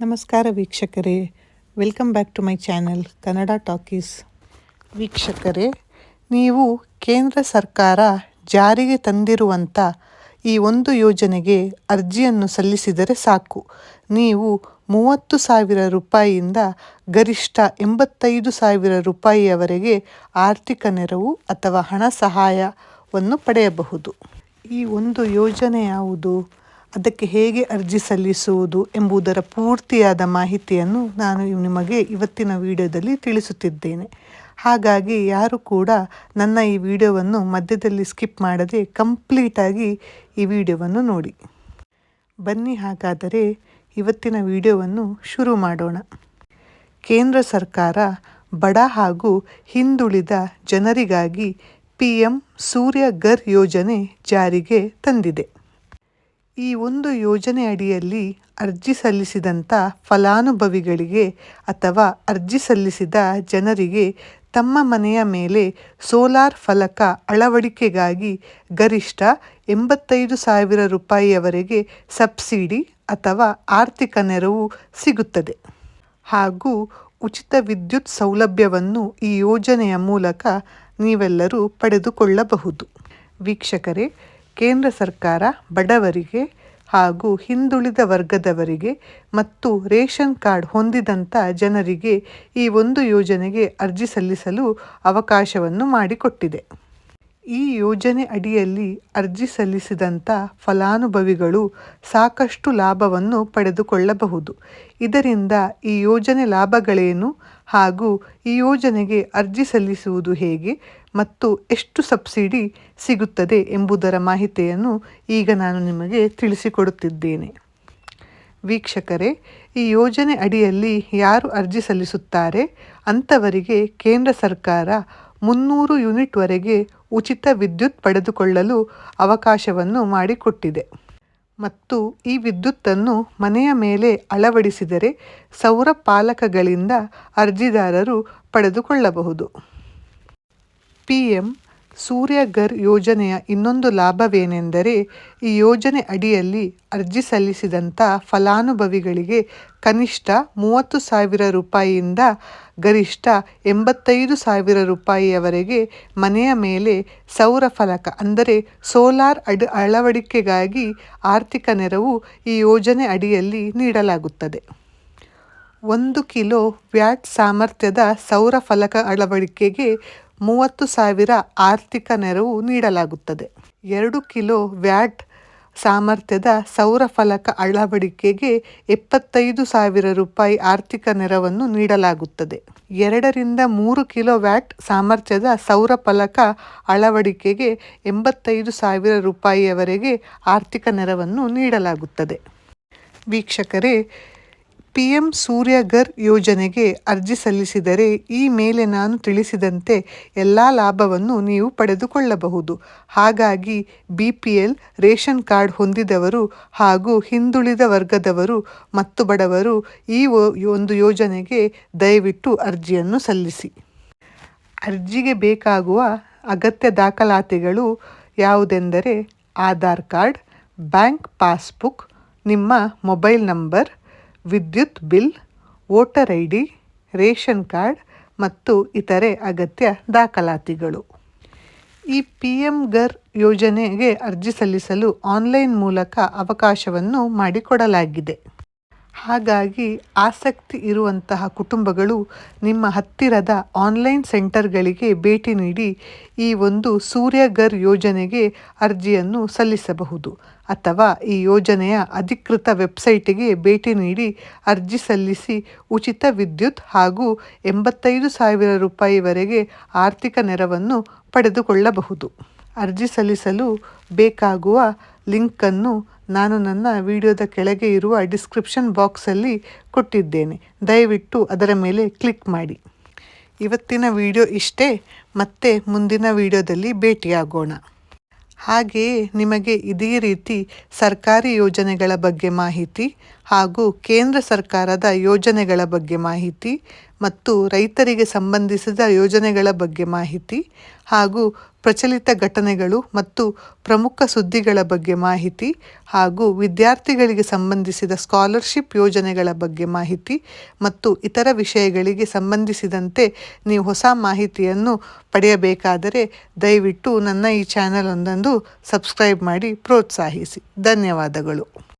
ನಮಸ್ಕಾರ ವೀಕ್ಷಕರೇ. Welcome back to my channel Kannada talkies ವೀಕ್ಷಕರೇ, ನೀವು ಕೇಂದ್ರ ಸರ್ಕಾರ ಜಾರಿಗೆ ತಂದಿರುವಂಥ ಈ ಒಂದು ಯೋಜನೆಗೆ ಅರ್ಜಿಯನ್ನು ಸಲ್ಲಿಸಿದರೆ ಸಾಕು. ನೀವು ಮೂವತ್ತು ಸಾವಿರ ರೂಪಾಯಿಯಿಂದ ಗರಿಷ್ಠ ಎಂಬತ್ತೈದು ಸಾವಿರ ರೂಪಾಯಿಯವರೆಗೆ ಆರ್ಥಿಕ ನೆರವು ಅಥವಾ ಹಣ ಸಹಾಯವನ್ನು ಪಡೆಯಬಹುದು. ಈ ಒಂದು ಯೋಜನೆ ಯಾವುದು? ಅದಕ್ಕೆ ಹೇಗೆ ಅರ್ಜಿ ಸಲ್ಲಿಸುವುದು ಎಂಬುದರ ಪೂರ್ತಿಯಾದ ಮಾಹಿತಿಯನ್ನು ನಾನು ನಿಮಗೆ ಇವತ್ತಿನ ವಿಡಿಯೋದಲ್ಲಿ ತಿಳಿಸುತ್ತಿದ್ದೇನೆ. ಹಾಗಾಗಿ ಯಾರು ಕೂಡ ನನ್ನ ಈ ವಿಡಿಯೋವನ್ನು ಮಧ್ಯದಲ್ಲಿ ಸ್ಕಿಪ್ ಮಾಡದೆ ಕಂಪ್ಲೀಟಾಗಿ ಈ ವಿಡಿಯೋವನ್ನು ನೋಡಿ. ಬನ್ನಿ ಹಾಗಾದರೆ ಇವತ್ತಿನ ವಿಡಿಯೋವನ್ನು ಶುರು ಮಾಡೋಣ. ಕೇಂದ್ರ ಸರ್ಕಾರ ಬಡ ಹಾಗೂ ಹಿಂದುಳಿದ ಜನರಿಗಾಗಿ ಪಿ ಎಂ ಸೂರ್ಯ ಘರ್ ಯೋಜನೆ ಜಾರಿಗೆ ತಂದಿದೆ. ಈ ಒಂದು ಯೋಜನೆ ಅಡಿಯಲ್ಲಿ ಅರ್ಜಿ ಸಲ್ಲಿಸಿದಂಥ ಫಲಾನುಭವಿಗಳಿಗೆ ಅಥವಾ ಅರ್ಜಿ ಸಲ್ಲಿಸಿದ ಜನರಿಗೆ ತಮ್ಮ ಮನೆಯ ಮೇಲೆ ಸೋಲಾರ್ ಫಲಕ ಅಳವಡಿಕೆಗಾಗಿ ಗರಿಷ್ಠ ಎಂಬತ್ತೈದು ಸಾವಿರ ರೂಪಾಯಿಯವರೆಗೆ ಸಬ್ಸಿಡಿ ಅಥವಾ ಆರ್ಥಿಕ ನೆರವು ಸಿಗುತ್ತದೆ. ಹಾಗೂ ಉಚಿತ ವಿದ್ಯುತ್ ಸೌಲಭ್ಯವನ್ನು ಈ ಯೋಜನೆಯ ಮೂಲಕ ನೀವೆಲ್ಲರೂ ಪಡೆದುಕೊಳ್ಳಬಹುದು. ವೀಕ್ಷಕರೇ ಕೇಂದ್ರ ಸರ್ಕಾರ ಬಡವರಿಗೆ ಹಾಗೂ ಹಿಂದುಳಿದ ವರ್ಗದವರಿಗೆ ಮತ್ತು ರೇಷನ್ ಕಾರ್ಡ್ ಹೊಂದಿದಂಥ ಜನರಿಗೆ ಈ ಒಂದು ಯೋಜನೆಗೆ ಅರ್ಜಿ ಸಲ್ಲಿಸಲು ಅವಕಾಶವನ್ನು ಮಾಡಿಕೊಟ್ಟಿದೆ. ಈ ಯೋಜನೆ ಅಡಿಯಲ್ಲಿ ಅರ್ಜಿ ಸಲ್ಲಿಸಿದಂಥ ಫಲಾನುಭವಿಗಳು ಸಾಕಷ್ಟು ಲಾಭವನ್ನು ಪಡೆದುಕೊಳ್ಳಬಹುದು. ಇದರಿಂದ ಈ ಯೋಜನೆ ಲಾಭಗಳೇನು ಹಾಗೂ ಈ ಯೋಜನೆಗೆ ಅರ್ಜಿ ಸಲ್ಲಿಸುವುದು ಹೇಗೆ ಮತ್ತು ಎಷ್ಟು ಸಬ್ಸಿಡಿ ಸಿಗುತ್ತದೆ ಎಂಬುದರ ಮಾಹಿತಿಯನ್ನು ಈಗ ನಾನು ನಿಮಗೆ ತಿಳಿಸಿಕೊಡುತ್ತಿದ್ದೇನೆ. ವೀಕ್ಷಕರೇ, ಈ ಯೋಜನೆ ಅಡಿಯಲ್ಲಿ ಯಾರು ಅರ್ಜಿ ಸಲ್ಲಿಸುತ್ತಾರೆ ಅಂಥವರಿಗೆ ಕೇಂದ್ರ ಸರ್ಕಾರ ಮುನ್ನೂರು ಯೂನಿಟ್ವರೆಗೆ ಉಚಿತ ವಿದ್ಯುತ್ ಪಡೆದುಕೊಳ್ಳಲು ಅವಕಾಶವನ್ನು ಮಾಡಿಕೊಟ್ಟಿದೆ. ಮತ್ತು ಈ ವಿದ್ಯುತ್ತನ್ನು ಮನೆಯ ಮೇಲೆ ಅಳವಡಿಸಿದರೆ ಸೌರ ಪಾಲಕಗಳಿಂದ ಅರ್ಜಿದಾರರು ಪಡೆದುಕೊಳ್ಳಬಹುದು. ಪಿ ಎಂ ಸೂರ್ಯಘರ್ ಯೋಜನೆಯ ಇನ್ನೊಂದು ಲಾಭವೇನೆಂದರೆ ಈ ಯೋಜನೆ ಅಡಿಯಲ್ಲಿ ಅರ್ಜಿ ಸಲ್ಲಿಸಿದಂಥ ಫಲಾನುಭವಿಗಳಿಗೆ ಕನಿಷ್ಠ ಮೂವತ್ತು ಸಾವಿರ ರೂಪಾಯಿಯಿಂದ ಗರಿಷ್ಠ ಎಂಬತ್ತೈದು ಸಾವಿರ ರೂಪಾಯಿಯವರೆಗೆ ಮನೆಯ ಮೇಲೆ ಸೌರ ಫಲಕ, ಅಂದರೆ ಸೋಲಾರ್ ಅಡ್, ಅಳವಡಿಕೆಗಾಗಿ ಆರ್ಥಿಕ ನೆರವು ಈ ಯೋಜನೆ ಅಡಿಯಲ್ಲಿ ನೀಡಲಾಗುತ್ತದೆ. ಒಂದು ಕಿಲೋ ವ್ಯಾಟ್ ಸಾಮರ್ಥ್ಯದ ಸೌರ ಫಲಕ ಅಳವಡಿಕೆಗೆ ಮೂವತ್ತು ಸಾವಿರ ಆರ್ಥಿಕ ನೆರವು ನೀಡಲಾಗುತ್ತದೆ. ಎರಡು ಕಿಲೋ ವ್ಯಾಟ್ ಸಾಮರ್ಥ್ಯದ ಸೌರ ಫಲಕ ಅಳವಡಿಕೆಗೆ ಎಪ್ಪತ್ತೈದು ಸಾವಿರ ರೂಪಾಯಿ ಆರ್ಥಿಕ ನೆರವನ್ನು ನೀಡಲಾಗುತ್ತದೆ. ಎರಡರಿಂದ ಮೂರು ಕಿಲೋ ವ್ಯಾಟ್ ಸಾಮರ್ಥ್ಯದ ಸೌರ ಫಲಕ ಅಳವಡಿಕೆಗೆ ಎಂಬತ್ತೈದು ಸಾವಿರ ರೂಪಾಯಿಯವರೆಗೆ ಆರ್ಥಿಕ ನೆರವನ್ನು ನೀಡಲಾಗುತ್ತದೆ. ವೀಕ್ಷಕರೇ ಪಿ ಸೂರ್ಯಗರ್ ಸೂರ್ಯಘರ್ ಯೋಜನೆಗೆ ಅರ್ಜಿ ಸಲ್ಲಿಸಿದರೆ ಈ ಮೇಲೆ ನಾನು ತಿಳಿಸಿದಂತೆ ಎಲ್ಲ ಲಾಭವನ್ನು ನೀವು ಪಡೆದುಕೊಳ್ಳಬಹುದು. ಹಾಗಾಗಿ B P L ration card ಹೊಂದಿದವರು ಹಾಗೂ ಹಿಂದುಳಿದ ವರ್ಗದವರು ಮತ್ತು ಬಡವರು ಈ ಒಂದು ಯೋಜನೆಗೆ ದಯವಿಟ್ಟು ಅರ್ಜಿಯನ್ನು ಸಲ್ಲಿಸಿ. ಅರ್ಜಿಗೆ ಬೇಕಾಗುವ ಅಗತ್ಯ ದಾಖಲಾತಿಗಳು ಯಾವುದೆಂದರೆ ಆಧಾರ್ ಕಾರ್ಡ್, ಬ್ಯಾಂಕ್ ಪಾಸ್ಬುಕ್, ನಿಮ್ಮ ಮೊಬೈಲ್ ನಂಬರ್ ವಿದ್ಯುತ್ bill, voter I D, ration card ಮತ್ತು ಇತರೆ ಅಗತ್ಯ ದಾಖಲಾತಿಗಳು. ಈ ಪಿ ಎಂ ಗರ್ ಯೋಜನೆಗೆ ಅರ್ಜಿ ಸಲ್ಲಿಸಲು ಆನ್ಲೈನ್ ಮೂಲಕ ಅವಕಾಶವನ್ನು ಮಾಡಿಕೊಡಲಾಗಿದೆ. ಹಾಗಾಗಿ ಆಸಕ್ತಿ ಇರುವಂತಹ ಕುಟುಂಬಗಳು ನಿಮ್ಮ ಹತ್ತಿರದ ಆನ್ಲೈನ್ ಸೆಂಟರ್ಗಳಿಗೆ ಭೇಟಿ ನೀಡಿ ಈ ಒಂದು ಸೂರ್ಯಘರ್ ಯೋಜನೆಗೆ ಅರ್ಜಿಯನ್ನು ಸಲ್ಲಿಸಬಹುದು ಅಥವಾ ಈ ಯೋಜನೆಯ ಅಧಿಕೃತ ವೆಬ್ಸೈಟಿಗೆ ಭೇಟಿ ನೀಡಿ ಅರ್ಜಿ ಸಲ್ಲಿಸಿ ಉಚಿತ ವಿದ್ಯುತ್ ಹಾಗೂ ಎಂಬತ್ತೈದು ಸಾವಿರ ರೂಪಾಯಿವರೆಗೆ ಆರ್ಥಿಕ ನೆರವನ್ನು ಪಡೆದುಕೊಳ್ಳಬಹುದು. ಅರ್ಜಿ ಸಲ್ಲಿಸಲು ಬೇಕಾಗುವ ಲಿಂಕನ್ನು ನಾನು ನನ್ನ ವಿಡಿಯೋದ ಕೆಳಗೆ ಇರುವ ಡಿಸ್ಕ್ರಿಪ್ಷನ್ ಬಾಕ್ಸಲ್ಲಿ ಕೊಟ್ಟಿದ್ದೇನೆ. ದಯವಿಟ್ಟು ಅದರ ಮೇಲೆ ಕ್ಲಿಕ್ ಮಾಡಿ. ಇವತ್ತಿನ ವಿಡಿಯೋ ಇಷ್ಟೇ, ಮತ್ತೆ ಮುಂದಿನ ವಿಡಿಯೋದಲ್ಲಿ ಭೇಟಿಯಾಗೋಣ. ಹಾಗೆಯೇ ನಿಮಗೆ ಇದೇ ರೀತಿ ಸರ್ಕಾರಿ ಯೋಜನೆಗಳ ಬಗ್ಗೆ ಮಾಹಿತಿ ಹಾಗೂ ಕೇಂದ್ರ ಸರ್ಕಾರದ ಯೋಜನೆಗಳ ಬಗ್ಗೆ ಮಾಹಿತಿ ಮತ್ತು ರೈತರಿಗೆ ಸಂಬಂಧಿಸಿದ ಯೋಜನೆಗಳ ಬಗ್ಗೆ ಮಾಹಿತಿ ಹಾಗೂ ಪ್ರಚಲಿತ ಘಟನೆಗಳು ಮತ್ತು ಪ್ರಮುಖ ಸುದ್ದಿಗಳ ಬಗ್ಗೆ ಮಾಹಿತಿ ಹಾಗೂ ವಿದ್ಯಾರ್ಥಿಗಳಿಗೆ ಸಂಬಂಧಿಸಿದ ಸ್ಕಾಲರ್ಶಿಪ್ ಯೋಜನೆಗಳ ಬಗ್ಗೆ ಮಾಹಿತಿ ಮತ್ತು ಇತರ ವಿಷಯಗಳಿಗೆ ಸಂಬಂಧಿಸಿದಂತೆ ನೀವು ಹೊಸ ಮಾಹಿತಿಯನ್ನು ಪಡೆಯಬೇಕಾದರೆ ದಯವಿಟ್ಟು ನನ್ನ ಈ ಚಾನಲ್ ಒಂದೊಂದು ಸಬ್ಸ್ಕ್ರೈಬ್ ಮಾಡಿ ಪ್ರೋತ್ಸಾಹಿಸಿ. ಧನ್ಯವಾದಗಳು.